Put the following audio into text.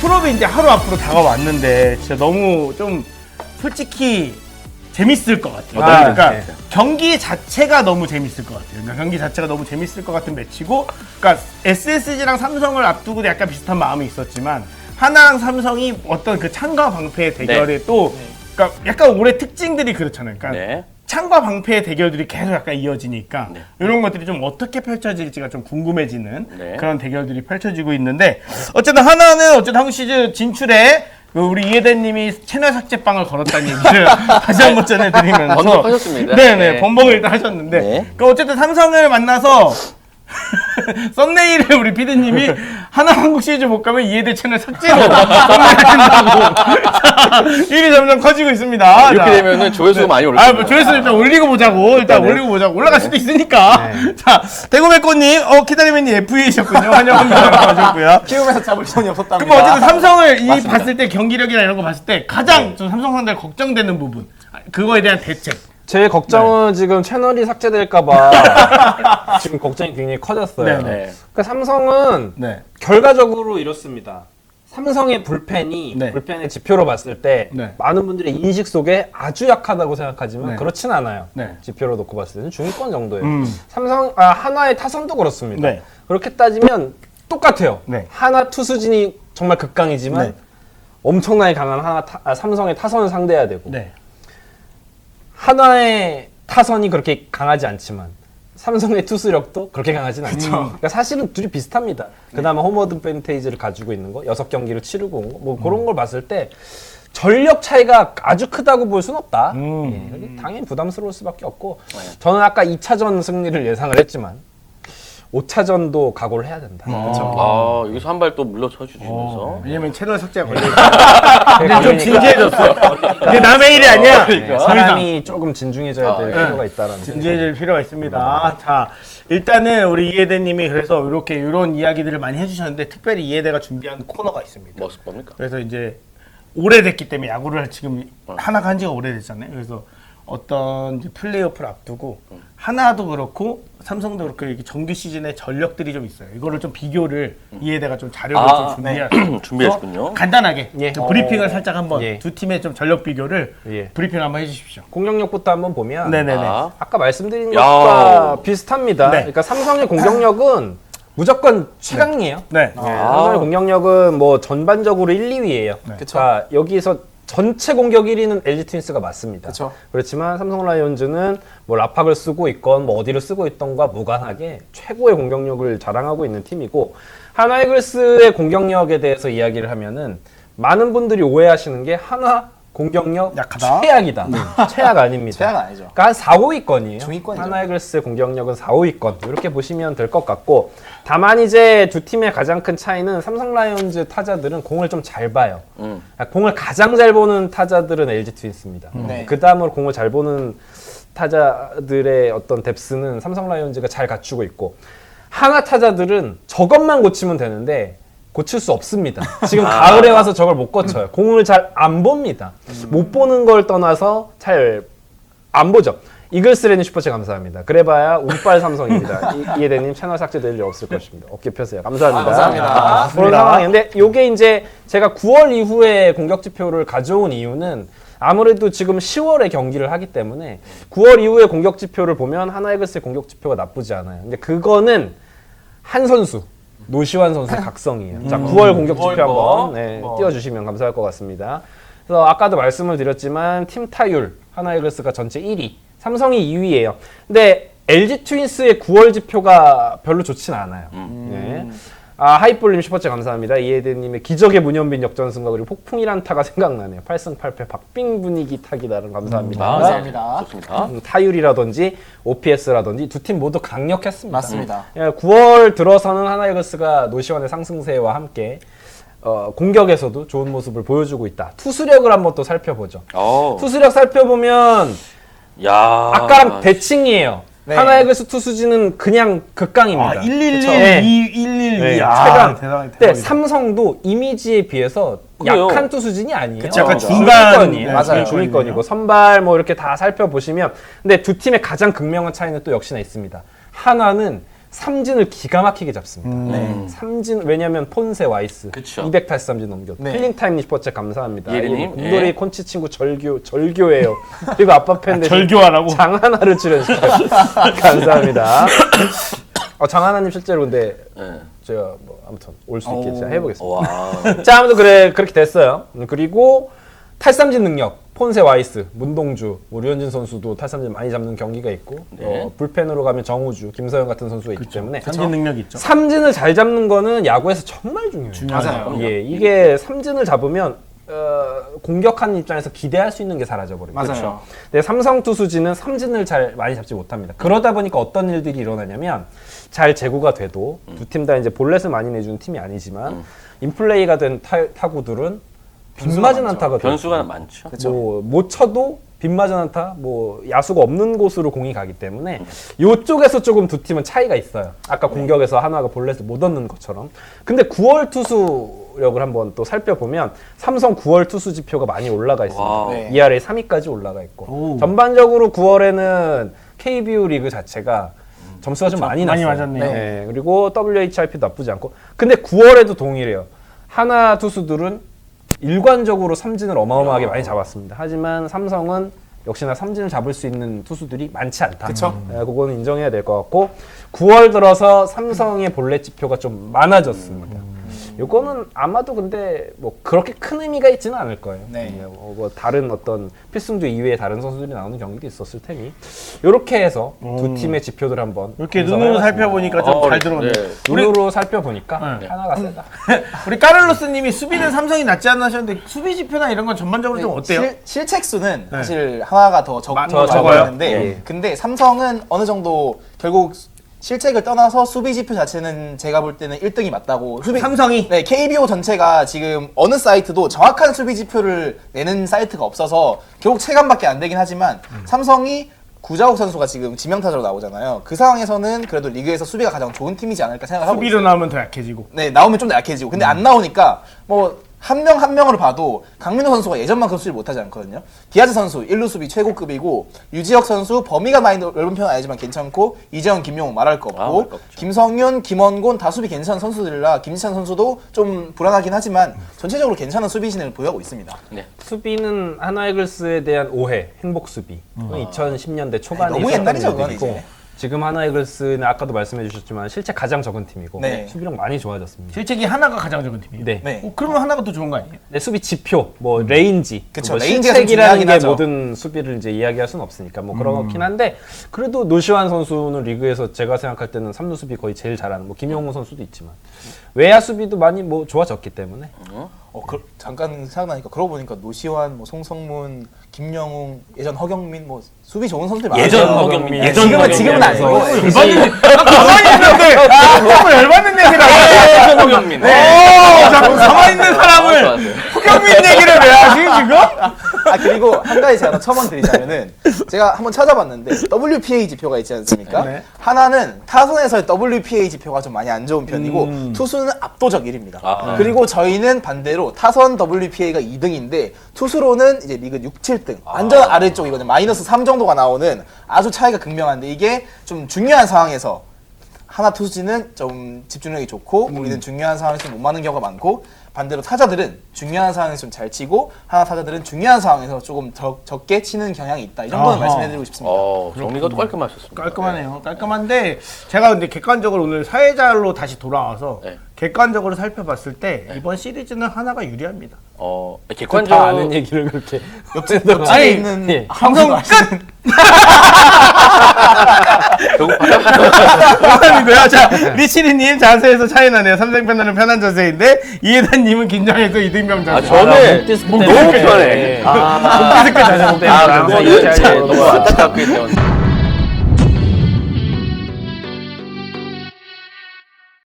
풀업이 이제 하루 앞으로 다가왔는데 진짜 너무 좀 솔직히 재밌을 것 같아요. 아, 그러니까 네. 경기 자체가 너무 재밌을 것 같아요. 그러니까 경기 자체가 너무 재밌을 것 같은 매치고, 그러니까 SSG랑 삼성을 앞두고 약간 비슷한 마음이 있었지만 하나랑 삼성이 어떤 그 창과 방패의 대결에 또, 그러니까 약간 올해 특징들이 그렇잖아요. 그러니까 네. 창과 방패의 대결들이 계속 약간 이어지니까 네. 이런 것들이 좀 어떻게 펼쳐질지가 좀 궁금해지는 네. 그런 대결들이 펼쳐지고 있는데 어쨌든 하나는 어쨌든 한국 시즌 진출에 그 우리 이해대님이 채널 삭제빵을 걸었다는 얘기를 다시 한 번 전해드리면서 번복하셨습니다. 네네 네. 번복을 일단 하셨는데 네. 그 어쨌든 삼성을 만나서 썸네일에 우리 피디님이 하나 한국 시리즈 못 가면 이해대 채널 삭제로 썸네일 하신다고 일이 점점 커지고 있습니다. 이렇게 자. 되면은 조회수가 많이 올라. 아, 뭐 조회수 일단 올리고 보자고. 일단 올리고 보자고. 올라갈 수도 있으니까. 자, 대구백꽃님, 어, 키다리맨님 FA셨군요. 환영합니다. 하셨고요. 키움에서 잡을 손이 없었답니다. 그럼 어쨌든 삼성을 이 맞습니다. 봤을 때 경기력이나 이런 거 봤을 때 가장 좀 삼성 상대를 걱정되는 부분. 아, 그거에 대한 대책. 제 걱정은 지금 채널이 삭제될까봐 지금 걱정이 굉장히 커졌어요. 네, 네. 그러니까 삼성은 네. 결과적으로 이렇습니다. 삼성의 불펜이 네. 불펜의 지표로 봤을 때 네. 많은 분들의 인식 속에 아주 약하다고 생각하지만 네. 그렇진 않아요. 네. 지표로 놓고 봤을 때는 중위권 정도예요. 음. 삼성 아, 하나의 타선도 그렇습니다. 네. 그렇게 따지면 똑같아요. 네. 하나 투수진이 정말 극강이지만 네. 엄청나게 강한 하나 타- 아, 삼성의 타선을 상대해야 되고 네. 하나의 타선이 그렇게 강하지 않지만 삼성의 투수력도 그렇게 강하진 않죠. 그러니까 사실은 둘이 비슷합니다. 그나마 홈 어드밴테이지를 가지고 있는 거, 여섯 경기를 치르고 온 거, 뭐 그런 걸 봤을 때 전력 차이가 아주 크다고 볼순 없다. 음. 예, 당연히 부담스러울 수밖에 없고 저는 아까 2차전 승리를 예상을 했지만 5차전도 각오를 해야 된다. 아 여기서 한 발 또 물러쳐 주시면서. 어, 왜냐면 채널 삭제가 걸려. 그러니까 좀 진지해졌어. 이게 남의 일이 아니야. 그러니까. 사람이 조금 진중해져야 될 아, 필요가 있다라는 진지해질 필요가 있습니다. 자, 일단은 우리 이해대님이 그래서 이렇게 이런 이야기들을 많이 해주셨는데 특별히 이해대가 준비한 코너가 있습니다. 뭐 뭡니까? 그래서 이제 오래됐기 때문에 야구를 지금 하나가 한 지가 오래됐잖아요. 그래서 어떤 이제 플레이오프를 앞두고 하나도 그렇고 삼성도 그렇고 이렇게 정규 시즌에 전력들이 좀 있어요. 이거를 좀 비교를 이해대가 좀 자료를 아, 좀 준비해 준비했군요. 간단하게 예. 좀 브리핑을 살짝 한번 예. 두 팀의 좀 전력 비교를 예. 브리핑 한번 해주십시오. 공격력부터 한번 보면 네네네. 아, 아까 말씀드린 야. 것과 비슷합니다. 네. 그러니까 삼성의 공격력은 무조건 최강이에요. 네. 네, 삼성의 공격력은 뭐 전반적으로 1, 2위예요. 그러니까 여기서 전체 공격 1위는 LG 트윈스가 맞습니다. 그쵸. 그렇지만 삼성 라이온즈는 뭐 라팍을 쓰고 있건 뭐 어디를 쓰고 있던과 무관하게 최고의 공격력을 자랑하고 있는 팀이고 하나 이글스의 공격력에 대해서 이야기를 하면은 많은 분들이 오해하시는 게 하나 공격력 약하다? 최악이다. 최악 아닙니다. 최악 아니죠. 그러니까 한 4, 5위권이에요. 중위권이죠. 하나이글스의 공격력은 4, 5위권 이렇게 보시면 될 것 같고 다만 이제 두 팀의 가장 큰 차이는 삼성 라이온즈 타자들은 공을 좀 잘 봐요. 음. 그러니까 공을 가장 잘 보는 타자들은 LG 트윈스입니다. 네. 그 다음으로 공을 잘 보는 타자들의 어떤 뎁스는 삼성 라이온즈가 잘 갖추고 있고 하나 타자들은 저것만 고치면 되는데 고칠 수 없습니다. 지금 가을에 와서 저걸 못 고쳐요. 공을 잘 안 봅니다. 못 보는 걸 떠나서 잘 안 보죠. 이글스 레니 슈퍼챗 감사합니다. 그래봐야 운빨 삼성입니다. 이- 이해대님 채널 삭제될 일 없을 것입니다. 어깨 펴세요. 감사합니다. 감사합니다. 그런 상황인데 요게 이제 제가 9월 이후에 공격 지표를 가져온 이유는 아무래도 지금 10월에 경기를 하기 때문에 9월 이후에 공격 지표를 보면 하나이글스의 공격 지표가 나쁘지 않아요. 근데 그거는 한 선수 노시환 선수의 각성이에요. 자, 9월 공격 지표 뭐, 뭐, 한번 네, 뭐. 띄워주시면 감사할 것 같습니다. 그래서 아까도 말씀을 드렸지만 팀 타율 하나이글스가 전체 1위, 삼성이 2위예요. 근데 LG 트윈스의 9월 지표가 별로 좋진 않아요. 네. 아, 하이볼님 슈퍼챗 감사합니다. 이해대님의 기적의 문현빈 역전승과 그리고 폭풍이란 타가 생각나네요. 8승 8패 박빙 분위기 타기다는 감사합니다. 아, 감사합니다. 좋습니다. 음, 타율이라든지 OPS라든지 두 팀 모두 강력했습니다. 맞습니다. 예, 9월 들어서는 하나이글스가 노시원의 상승세와 함께 어, 공격에서도 좋은 모습을 보여주고 있다. 투수력을 한번 또 살펴보죠. 어. 투수력 살펴보면 야. 아까랑 대칭이에요. 네. 하나이글스 투수진은 그냥 극강입니다. 아, 111, 네. 2, 112. 네, 아, 최강. 대단, 근데 대박이다. 삼성도 이미지에 비해서 그래요. 약한 투수진이 아니에요. 그쵸, 약간 어, 중간, 중위권이에요. 네, 맞아요. 중위권이고 선발 뭐 이렇게 다 살펴보시면 근데 두 팀의 가장 극명한 차이는 또 역시나 있습니다. 하나는 삼진을 기가 막히게 잡습니다. 음. 네. 삼진 왜냐면 폰세 와이스 그쵸. 283진 넘겼. 네. 필링 타임 리포츠 감사합니다. 예린님, 이 곰돌이 예. 콘치 친구 절교 절교예요. 그리고 아빠 팬 대신 절교하라고. 장 하나를 출연시켜요. 감사합니다. 어, 장 하나님 실제로 근데 예. 제가 뭐 아무튼 올 수 있게 제가 오. 해보겠습니다. 와. 자, 아무튼 그래 그렇게 됐어요. 음, 그리고 탈삼진 능력 폰세 와이스, 문동주, 뭐 류현진 선수도 탈삼진 많이 잡는 경기가 있고 네. 어, 불펜으로 가면 정우주, 김서영 같은 선수가 있기 때문에 삼진 능력 있죠. 삼진을 잘 잡는 거는 야구에서 정말 중요해요. 맞아요. 예, 이게 삼진을 잡으면 어, 공격하는 입장에서 기대할 수 있는 게 사라져 버립니다. 맞아요. 근데 삼성 투수진은 삼진을 잘 많이 잡지 못합니다. 그러다 보니까 어떤 일들이 일어나냐면 잘 제구가 돼도 두 팀 다 이제 볼넷을 많이 내주는 팀이 아니지만 인플레이가 된 타, 타구들은 빗맞은 안타가 돼요. 변수가 많죠. 뭐못 쳐도 빗맞은 안타, 뭐 야수가 없는 곳으로 공이 가기 때문에 이쪽에서 조금 두 팀은 차이가 있어요. 아까 공격에서 하나가 볼넷을 못 얻는 것처럼. 근데 9월 투수력을 한번 또 살펴보면 삼성 9월 투수 지표가 많이 올라가 있습니다. 와우. 네. ERA 3위까지 올라가 있고 오. 전반적으로 9월에는 KBO 리그 자체가 점수가 좀 많이 많이 났어요. 맞았네요. 네, 그리고 WHIP도 나쁘지 않고. 근데 9월에도 동일해요. 하나 투수들은 일관적으로 삼진을 어마어마하게 많이 잡았습니다. 하지만 삼성은 역시나 삼진을 잡을 수 있는 투수들이 많지 않다. 그쵸. 네, 그거는 인정해야 될 것 같고 9월 들어서 삼성의 볼넷 지표가 좀 많아졌습니다. 이거는 아마도 근데 뭐 그렇게 큰 의미가 있지는 않을 거예요. 네. 뭐, 뭐 다른 어떤 필승조 이외에 다른 선수들이 나오는 경기도 있었을 테니 이렇게 해서 두 팀의 지표들 한번 이렇게 분석을 눈으로 해봤습니다. 살펴보니까 좀 어, 잘 들어오네. 네. 눈으로 살펴보니까 네. 하나가 세다. 우리 까를로스님이 수비는 삼성이 낫지 않나 하셨는데 수비 지표나 이런 건 전반적으로 좀 어때요? 실, 실책수는 사실 하나가 더 적은 마- 걸로 더 적어요? 있는데 예. 근데 삼성은 어느 정도 결국 실책을 떠나서 수비 지표 자체는 제가 볼 때는 1등이 맞다고 수비 삼성이? 네 KBO 전체가 지금 어느 사이트도 정확한 수비 지표를 내는 사이트가 없어서 결국 체감밖에 안 되긴 하지만 음. 삼성이 구자욱 선수가 지금 지명타자로 나오잖아요. 그 상황에서는 그래도 리그에서 수비가 가장 좋은 팀이지 않을까 생각하고. 수비로 나오면 더 약해지고. 네, 나오면 좀 더 약해지고. 근데 안 나오니까 뭐 한 명 한 명으로 봐도 강민호 선수가 예전만큼 수비를 못하지 않거든요. 디아즈 선수 1루 수비 최고급이고 유지혁 선수 범위가 많이 넓은 편은 아니지만 괜찮고 이재원, 김용호 말할 거 없고 아, 말거 없죠. 김성윤, 김원곤 다 수비 괜찮은 선수들이라 김지찬 선수도 좀 불안하긴 하지만 전체적으로 괜찮은 수비진을 보유하고 있습니다. 네. 수비는 하나이글스에 대한 오해, 행복 수비. 그건 2010년대 초반에 너무 옛날이죠, 그건 이제. 지금 하나이글스는 아까도 말씀해 주셨지만 실제 가장 적은 팀이고 네. 수비력 많이 좋아졌습니다. 실책이 하나가 가장 적은 팀이에요. 네. 네. 어, 그러면 하나가 더 좋은 거 아니에요? 네, 수비 지표, 뭐 레인지, 그쵸, 뭐 레인지가 좀 실책이라는 중요하긴 게 하죠. 모든 수비를 이제 이야기할 수는 없으니까 뭐 그렇긴 한데 그래도 노시환 선수는 리그에서 제가 생각할 때는 삼루 수비 거의 제일 잘하는 뭐 김용호 선수도 있지만 외야 수비도 많이 뭐 좋아졌기 때문에 어, 그, 잠깐 생각나니까 그러고 보니까 노시환, 뭐 송성문, 김영웅, 예전 허경민 뭐 수비 좋은 선수들 많아요. 예전 허경민. 예, 예전 지금은 허경민. 지금은 아니고 열받는 아, 가만히 있는데 너무 열받는 하네. 예전 허경민. 어, 자꾸 가만히 있는 사람을 맞아요. 후경민 얘기를 왜 하지 지금? 아 그리고 한 가지 제가 더 첨언 드리자면은 제가 한번 찾아봤는데 WPA 지표가 있지 않습니까? 네. 하나는 타선에서의 WPA 지표가 좀 많이 안 좋은 편이고 투수는 압도적 1위입니다. 아. 그리고 저희는 반대로 타선 WPA가 2등인데 투수로는 이제 리그 6, 7등 완전 아 래쪽 이거든요. 마이너스 3 정도가 나오는 아주 차이가 극명한데 이게 좀 중요한 상황에서 하나 투수진은 좀 집중력이 좋고 우리는 중요한 상황에서 못 맞는 경우가 많고 반대로 타자들은 중요한 상황에서 좀 잘 치고 하나 타자들은 중요한 상황에서 조금 적, 적게 치는 경향이 있다. 이 정도는 아하. 말씀해드리고 싶습니다. 어, 정리가 또 깔끔하셨습니다. 깔끔하네요. 깔끔한데 제가 근데 객관적으로 오늘 사회자로 다시 돌아와서 네. 객관적으로 살펴봤을 때 이번 시리즈는 하나가 유리합니다. 어, 다 객관적 아는 얘기를 그렇게 옆집, 옆집에 아니, 있는 예. 방송 끝! 결국 감사합니다. 자, 리치리님 자세에서 차이 나네요. 삼성 팬들은 편한 자세인데 이해단님은 긴장해서 이등병 자세. 아, 저는 목디스크 너무 때문에. 편해. 아, 목디스크 자세, 아. 그거는 너무 안타깝기 때문에.